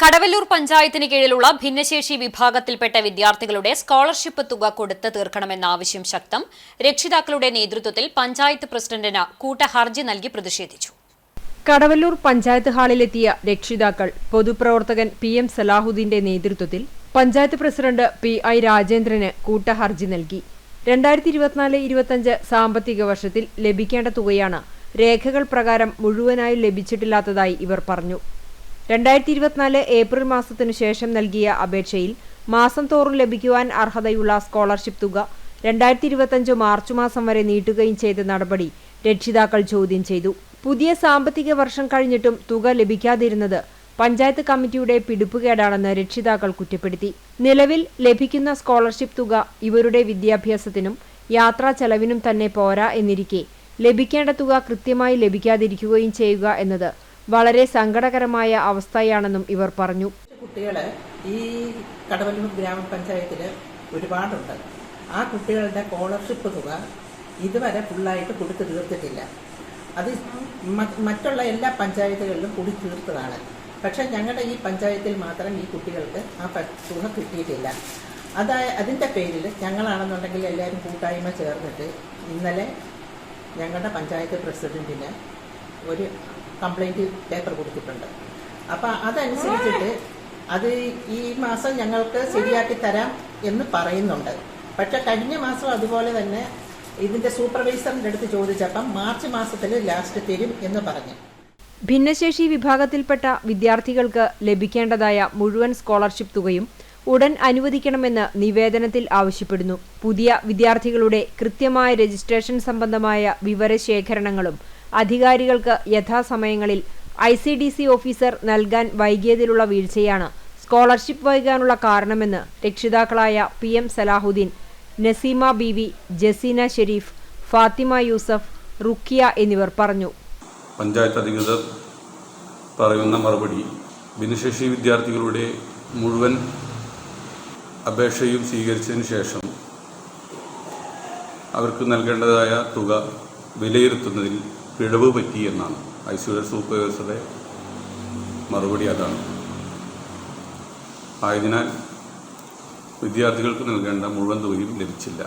കടവല്ലൂർ പഞ്ചായത്തിന് കീഴിലുള്ള ഭിന്നശേഷി വിഭാഗത്തിൽപ്പെട്ട വിദ്യാർത്ഥികളുടെ സ്കോളർഷിപ്പ് തുക കൊടുത്തു തീർക്കണമെന്ന ആവശ്യം ശക്തം. രക്ഷിതാക്കളുടെ നേതൃത്വത്തിൽ പഞ്ചായത്ത് പ്രസിഡന്റിന് കൂട്ടഹർജി നൽകി പ്രതിഷേധിച്ചു. കടവല്ലൂർ പഞ്ചായത്ത് ഹാളിലെത്തിയ രക്ഷിതാക്കൾ പൊതുപ്രവർത്തകൻ പി എം സലാഹുദ്ദീന്റെ നേതൃത്വത്തിൽ പഞ്ചായത്ത് പ്രസിഡന്റ് പി ഐ രാജേന്ദ്രന് കൂട്ടഹർജി നൽകി. രണ്ടായിരത്തി ഇരുപത്തിനാല് ഇരുപത്തിയഞ്ച് സാമ്പത്തിക വർഷത്തിൽ ലഭിക്കേണ്ട തുകയാണ് രേഖകൾ പ്രകാരം മുഴുവനായി ലഭിച്ചിട്ടില്ലാത്തതായി ഇവർ പറഞ്ഞു. രണ്ടായിരത്തി ഇരുപത്തിനാല് ഏപ്രിൽ മാസത്തിനു ശേഷം നൽകിയ അപേക്ഷയിൽ മാസം തോറും ലഭിക്കുവാൻ അർഹതയുള്ള സ്കോളർഷിപ്പ് തുക രണ്ടായിരത്തി ഇരുപത്തഞ്ച് മാർച്ച് മാസം വരെ നീട്ടുകയും ചെയ്ത നടപടി രക്ഷിതാക്കൾ ചോദ്യം ചെയ്തു. പുതിയ സാമ്പത്തിക വർഷം കഴിഞ്ഞിട്ടും തുക ലഭിക്കാതിരുന്നത് പഞ്ചായത്ത് കമ്മിറ്റിയുടെ പിടിപ്പുകേടാണെന്ന് രക്ഷിതാക്കൾ കുറ്റപ്പെടുത്തി. നിലവിൽ ലഭിക്കുന്ന സ്കോളർഷിപ്പ് തുക ഇവരുടെ വിദ്യാഭ്യാസത്തിനും യാത്രാ ചെലവിനും തന്നെ പോരാ എന്നിരിക്കെ ലഭിക്കേണ്ട തുക കൃത്യമായി ലഭിക്കാതിരിക്കുകയും ചെയ്യുക എന്നത് വളരെ സങ്കടകരമായ അവസ്ഥയാണെന്നും ഇവർ പറഞ്ഞു. കുട്ടികളെ ഈ കടവല്ലൂർ ഗ്രാമപഞ്ചായത്തിൽ ഒരുപാടുണ്ട്. ആ കുട്ടികളുടെ സ്കോളർഷിപ്പ് തുക ഇതുവരെ ഫുള്ളായിട്ട് കൊടുത്തു തീർത്തിട്ടില്ല. അത് മറ്റുള്ള എല്ലാ പഞ്ചായത്തുകളിലും കൂടി തീർത്തതാണ്. പക്ഷെ ഞങ്ങളുടെ ഈ പഞ്ചായത്തിൽ മാത്രം ഈ കുട്ടികൾക്ക് ആ തുക കിട്ടിയിട്ടില്ല. അതായ അതിന്റെ പേരിൽ ഞങ്ങളാണെന്നുണ്ടെങ്കിൽ എല്ലാവരും കൂട്ടായ്മ ചേർന്നിട്ട് ഇന്നലെ ഞങ്ങളുടെ പഞ്ചായത്ത് പ്രസിഡന്റിന് ഒരു കംപ്ലൈന്റ് പേപ്പർ കൊടുത്തിട്ടുണ്ട്. അപ്പൊ അതനുസരിച്ചിട്ട് അത് ഈ മാസം ഞങ്ങൾക്ക് ശരിയാക്കി തരാം എന്ന് പറയുന്നുണ്ട്. പക്ഷെ കഴിഞ്ഞ മാസം അതുപോലെ തന്നെ ഇതിന്റെ സൂപ്പർവൈസറിന്റെ അടുത്ത് ചോദിച്ചപ്പം മാർച്ച് മാസത്തിൽ ലാസ്റ്റ് തരും എന്ന് പറഞ്ഞു. ഭിന്നശേഷി വിഭാഗത്തിൽപ്പെട്ട വിദ്യാർത്ഥികൾക്ക് ലഭിക്കേണ്ടതായ മുഴുവൻ സ്കോളർഷിപ്പ് തുകയും ഉടൻ അനുവദിക്കണമെന്ന് നിവേദനത്തിൽ ആവശ്യപ്പെടുന്നു. പുതിയ വിദ്യാർത്ഥികളുടെ കൃത്യമായ രജിസ്ട്രേഷൻ സംബന്ധമായ വിവരശേഖരണങ്ങളും അധികാരികൾക്ക് യഥാസമയങ്ങളിൽ I C D C officer നൽകാൻ വൈകിയതിലുള്ള വീഴ്ചയാണ് സ്കോളർഷിപ്പ് വൈകാനുള്ള കാരണമെന്ന് രക്ഷിതാക്കളായ പി എം സലാഹുദ്ദീൻ നസീമ ബീവി ജസീന ഷെരീഫ് ഫാത്തിമ യൂസഫ് റുക്കിയ എന്നിവർ പറഞ്ഞു. പഞ്ചായത്ത് അധികൃതർ പറയുന്ന മറുപടി ഭിന്നശേഷി വിദ്യാർത്ഥികളുടെ മുഴുവൻ അപേക്ഷയും സ്വീകരിച്ചതിന് ശേഷം അവർക്ക് നൽകേണ്ടതായ തുക വിലയിരുത്തുന്നതിൽ പിഴവ് പറ്റി എന്നാണ്. ഐശ്വര്യ സൂപ്പർവൈസറുടെ മറുപടി അതാണ്. ആയതിനാൽ വിദ്യാർത്ഥികൾക്ക് നൽകേണ്ട മുഴുവൻ തുകയും ലഭിച്ചില്ല.